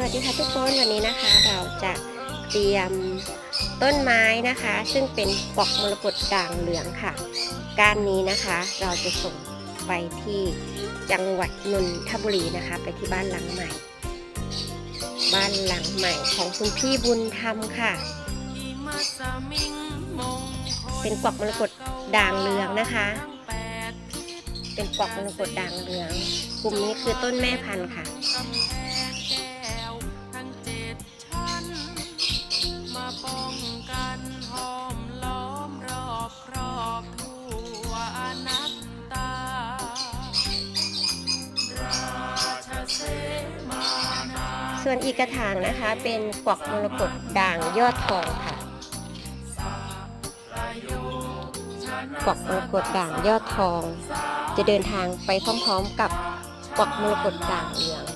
สวัสดีค่ะทุกคนวันนี้นะคะเราจะเตรียมต้นไม้นะคะ ซึ่งเป็นปอกมรกตด่างเหลืองค่ะการนี้นะคะ เราจะส่งไปที่จังหวัดนนทบุรีนะคะ ไปที่บ้านหลังใหม่ บ้านหลังใหม่ของคุณพี่บุญธรรมค่ะ เป็นกวักมรกตด่างเหลืองนะคะ เป็นกวักมรกตด่างเหลือง กลุ่มนี้คือต้นแม่พันธุ์ค่ะ ส่วนอีกกระถางนะคะ เป็นกวักมรกตด่างยอดทองค่ะกวักมรกตด่างยอดทอง จะเดินทางไปพร้อมๆกับกวักมรกตด่างเหลือง